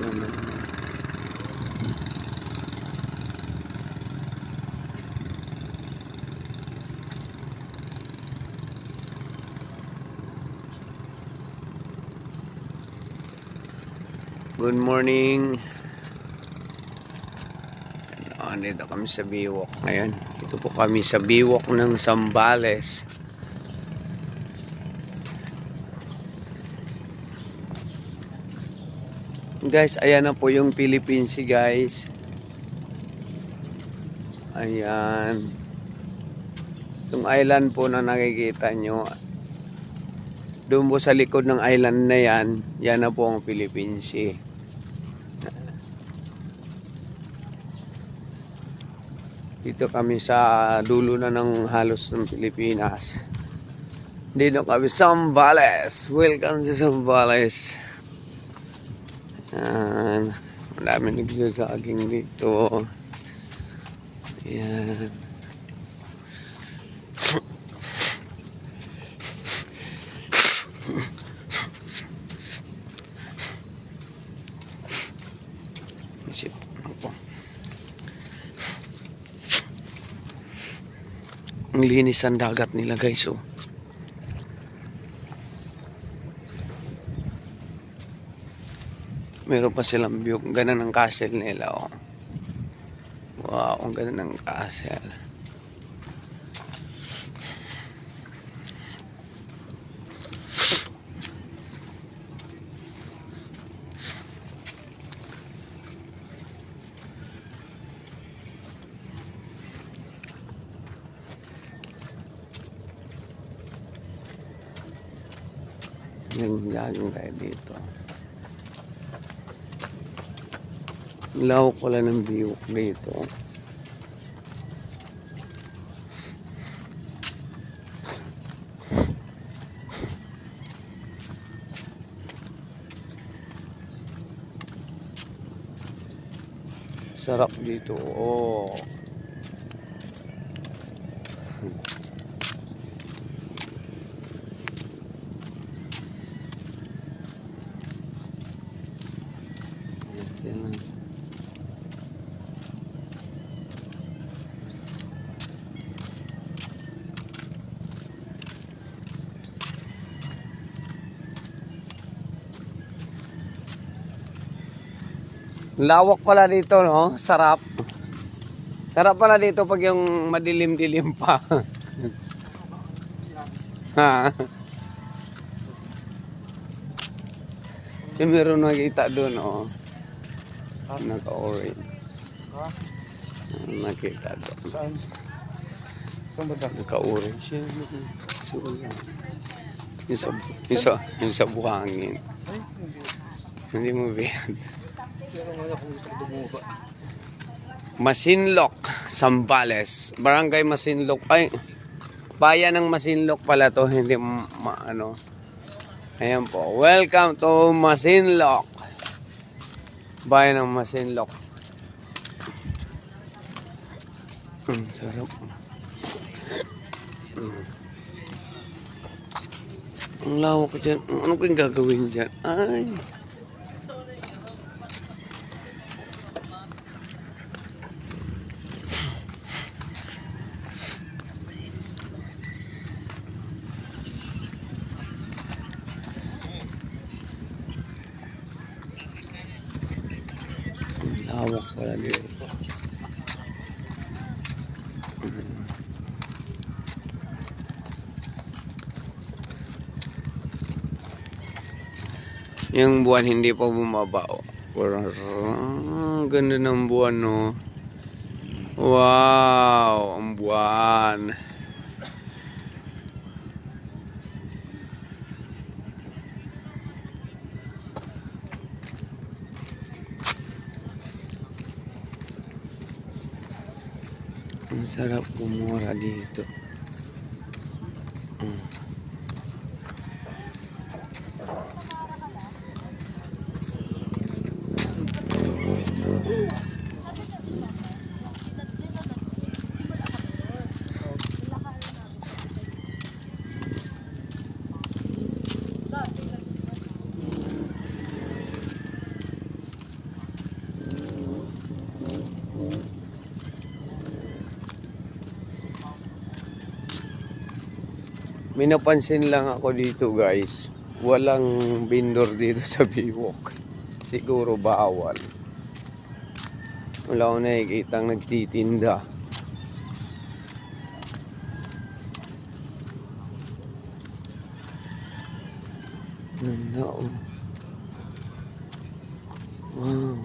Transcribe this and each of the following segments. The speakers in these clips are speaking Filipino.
Good morning. Andito kami sa Biwok ngayon. Ito po kami sa Biwok ng Sambales. Guys, ayan na po yung Philippine Sea, guys. Ayan. Yung island po na nakikita nyo. Doon po sa likod ng island na yan, yan na po ang Philippine Sea. Dito kami sa dulo na ng halos ng Pilipinas. Dito kami sa Zambales. Welcome to Zambales. Yan. Marami nagsasaging dito. Yan. Isip. Ang linis ang dagat nila guys oh. Meron pa silang view. Ang ganda ng castle nila oh. Wow, ang ganda ng castle. Yan, laging tayo dito. Lawak pala ng view dito. Sarap dito. Oh. Yan sila. Lawak pala dito, no? Sarap. Sarap pala dito pag yung madilim-dilim pa. ha? Yung meron nakita doon, oh. Naka-orange. Nakita doon. Saan? Saan ba? Naka-orange. So. Yung sa, yung sa, yung sa buhangin. Hindi. Mo ba Masinlok, Sambales. Barangay Masinlok. Ay, bayan ng Masinlok pala to. Hindi ma, ma- ano. Ayan po. Welcome to Masinlok. Bayan ng Masinlok. Mm, sarap. Mm. Ang lawak dyan. Ano kayong gagawin dyan? Ay. Yung buwan hindi pa bumaba. Parang ah, ganda ng buwan no. Wow, ang buwan. Ang sarap kumura dito. Mm. May napansin lang ako dito guys. Walang vendor dito sa Biwok. Siguro bawal. Wala akong nakikita nagtitinda. Ganda oh. Wow.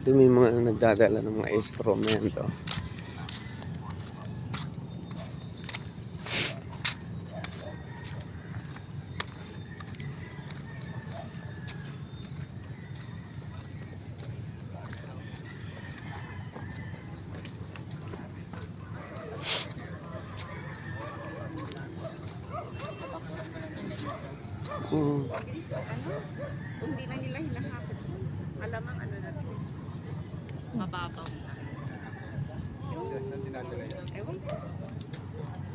Ito may mga nagdadala ng mga instrumento. Mm. Kung di na nila hinahakot yun, alamang ano na to. Mababaw na. Ewan ko.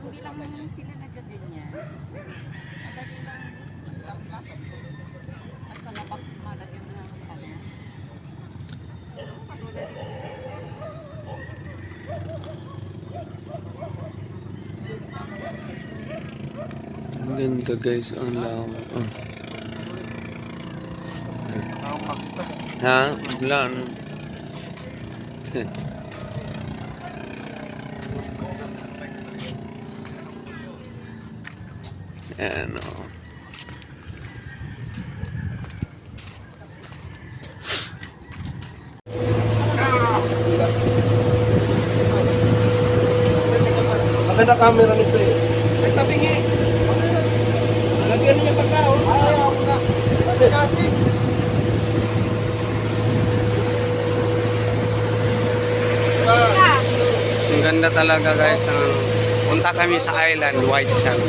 Hindi lang sila nagaganyan. Madali lang magpapasok. At sa lapak malagyan mo ng kanya. Katulad Ang ganda guys, ang lawak. Ah. Ha? Wala. ano. Ayan o. Maganda camera nito eh. Ay, tabi nga eh. Lagyan niya pagkao. Ayaw ako na. Kasi. Ang ganda talaga guys. Punta kami sa island, White Sand.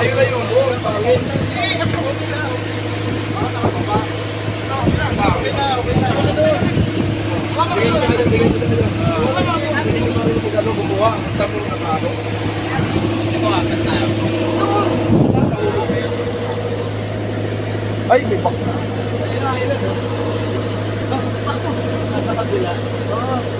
Kayo na yung buong pangin. Ay, may bak. Nasa kabila. Ayan,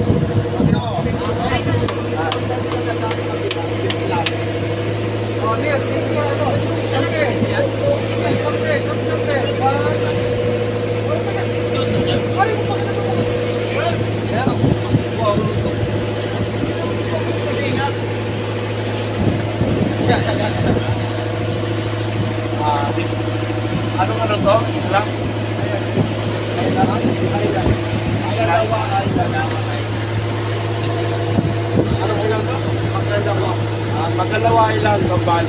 Oh, Nir, Nir, ano? Kalke. Kalke, kalke, kalke. Ay, mo pa kita mo. Ayan. Wow. Yan, yan, yan. Ah, ano ano to? Lang. Ayan. Ayan lang. Ayan. Ayan lawa, ayan lawa. Ano ko lang to? Magdalawa. Ah, magdalawa ilan kambal.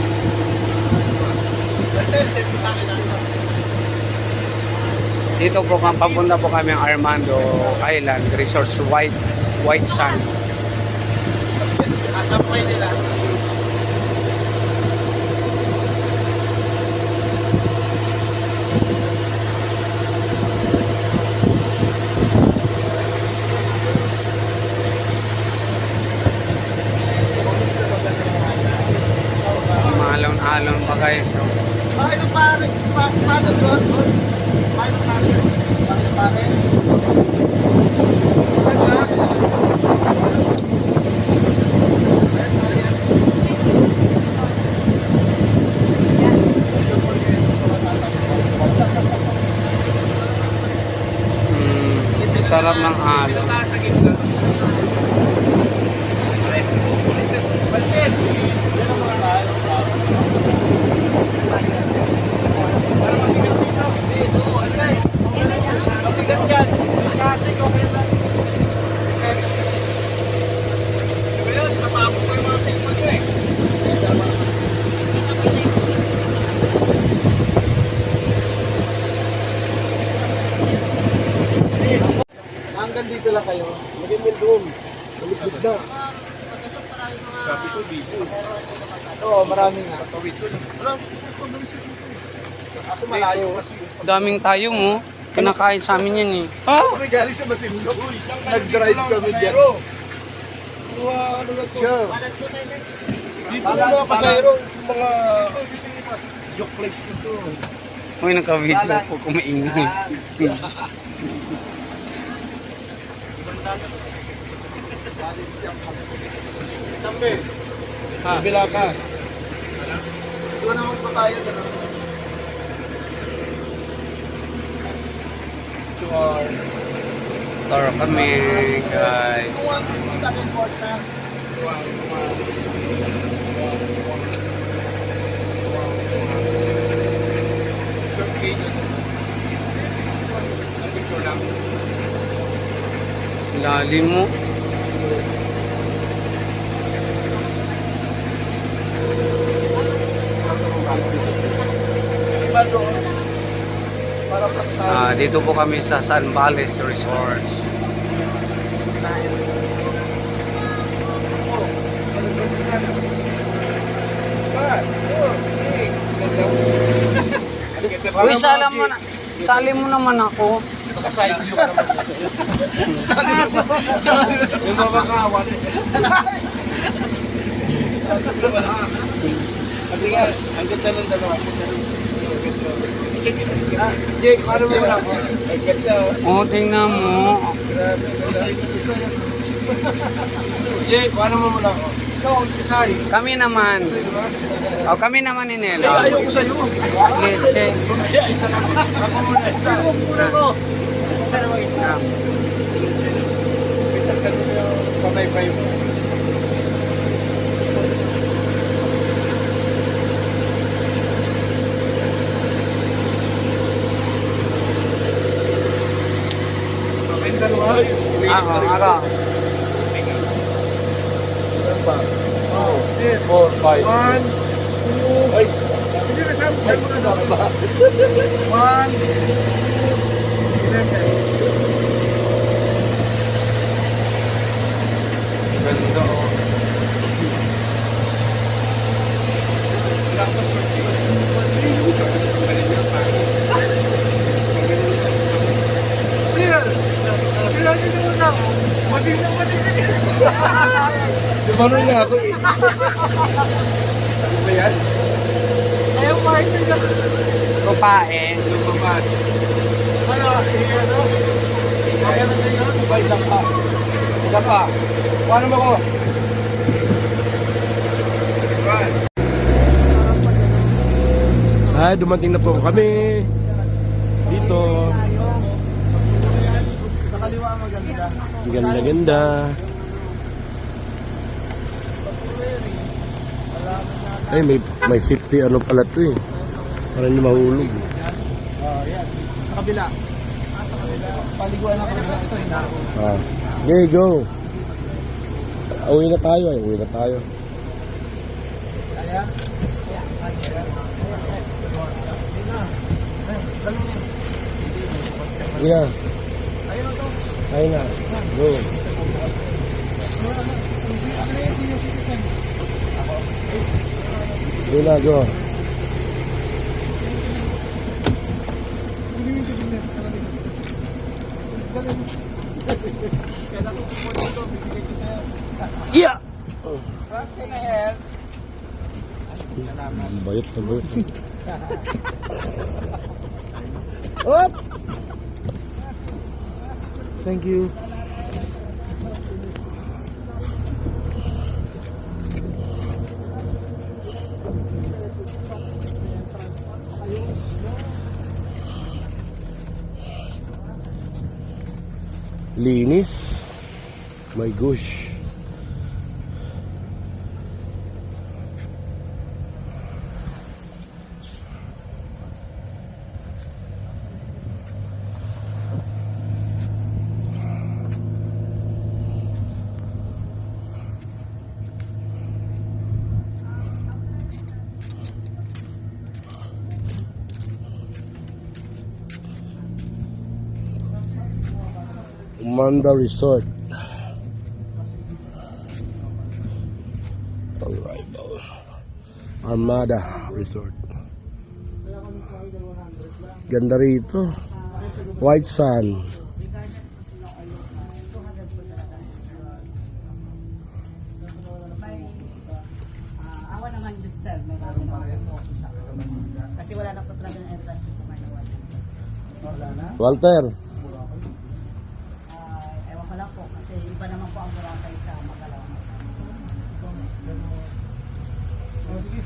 Dito po kami, papunta po kami ang Armando Island, Resorts White, White Sand. Asa po nila? Maalon-alon pa guys. oh. Ang pare? Pare doon? Ang pare? Ang pare? Sarap ng alon. Mabigat yan. Kasi okay lang. Ngayon, natapos ko yung mga sigmas ko eh. Dito lang kayo. Magiging doon. Maligid na. Sabi ko dito. Oo, maraming nga. Kaso malayo. Daming tayo mo. Pinakain sa amin yan eh. Ha? Kami galing sa Masinlok. Nag-drive kami dyan. ano na to. Dito na mga pasahero, yung mga joke place dito. Uy, naka-video ko kumaingay. Sambe. Ha? Bila ka. Doon naman po tayo. ano? Sure. Tara kami, guys. Kung ano po back and forth na. Lalim mo. Ah, dito po kami sa San Vales Resorts. Uy, sala mo na. Sali mo naman ako. Nakasay ko siya naman. Yung mga kawan. Kasi nga, ang ganda ng dalawa. Jake, paano mo na ako? Ang ganda. oh. O, tingnan mo. Jake, paano mo? Ikaw, Kisay. Kami naman. O, kami naman ni Nelo. Ayaw ko sa'yo. Leche. Ako muna. Ako muna ko. Pitagkan mo yung pamay-pay mo. Pamay-pay mo. Ako, ako. Four, five. One, two, ay. Hindi na sabi mo na ba? One, Ganda oh. Di ba nung nga ako eh? Ano ba yan? Ayaw mahit na dyan. Kupain. Lumabas. Ano? eh, Ano? Sabay lang ka. Isa pa. Paano mo ko? Ay, dumating na po kami. Dito. Sa kaliwa maganda. Ganda-ganda. Ay, may, may 50 ano pala to eh. Para hindi mahulog. Yan. Sa kabila. Paliguan ako kabila. Ito. Ah. Okay, go. Uwi na tayo ay. Uwi na tayo. Kaya? Na. Ayun na. Go. Uwi na, go. Yeah! Bayot na bayot. Up! Thank you. Linis. My gosh. Amanda Resort. Arrival. Armada Resort. Ganda rito. White sand. Walter.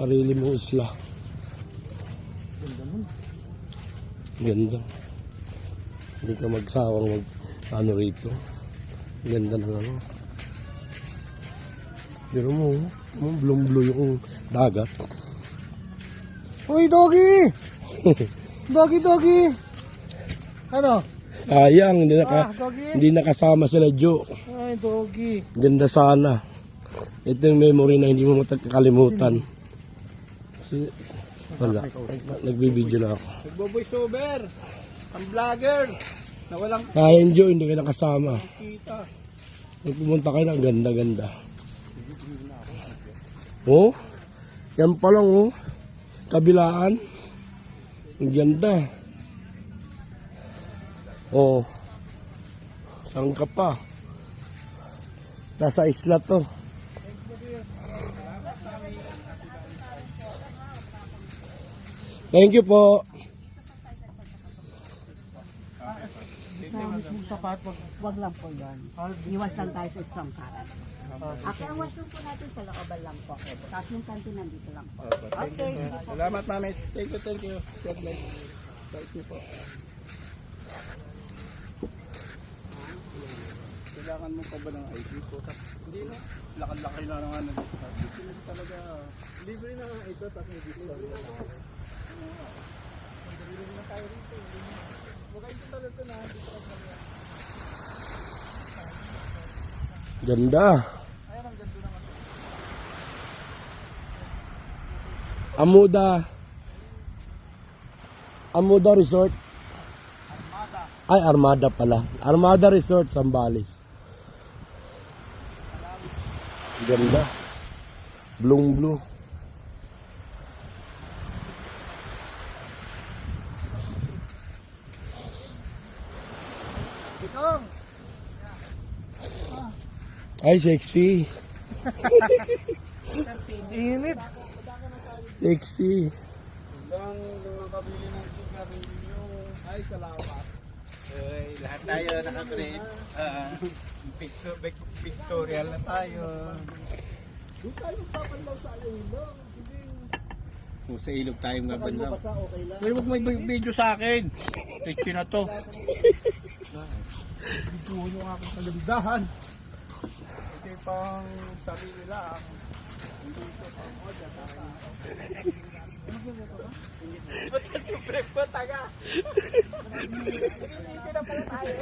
Sarili mo isla. Ganda. Hindi ka magsawang mag ano rito. Ganda ng ano. Pero mo, mo blue blue yung dagat. Uy, doggy! doggy, doggy! Ano? Sayang, hindi, naka, Ah, hindi nakasama sila Jo. Ay, doggy. Ganda sana. Ito yung memory na hindi mo matakalimutan. Wala. Nagbibideo na ako. Nagbo-voice over. Ang vlogger. Na walang Kaya Jo, hindi ka nakasama. kita. Nung pumunta kayo, ang ganda-ganda. Oh, yan pa lang oh. Kabilaan. Ang ganda. Oh. Saan ka pa? Nasa isla to. Thank you po. Wag Huwag lang po yun. Iwas lang tayo sa strong current. Okay, ang washroom po natin sa looban lang po. Tapos yung kantin nandito lang po. Okay, sige po. Salamat mami. Thank you, thank you. God bless. Thank you po. Kailangan mo pa ba ng ID ko? Hindi na. Lakad-lakay na lang ano. Hindi talaga. Libre na ito. Tapos may discount. Sandali lang na tayo rito. Huwag kayo talaga na. Ganda. Amuda. Amuda Resort. Ay, Armada pala. Armada Resort, Sambales. Ganda. Blue blue. Ay, sexy. Init. Sexy. Ay, salamat. Ay, lahat tayo nakagrade. Ah, picture, pic- pictorial na tayo. Doon tayo magpapandaw sa ilog. Kung sa ilog tayo magpapandaw. Sa okay lang. Huwag may video sa akin. Picture na to. Ito yung aking kagandahan. Pang sarili lang. Hindi ito pang oda. Ba't ka supreme ko, taga? Hindi ka na pala tayo.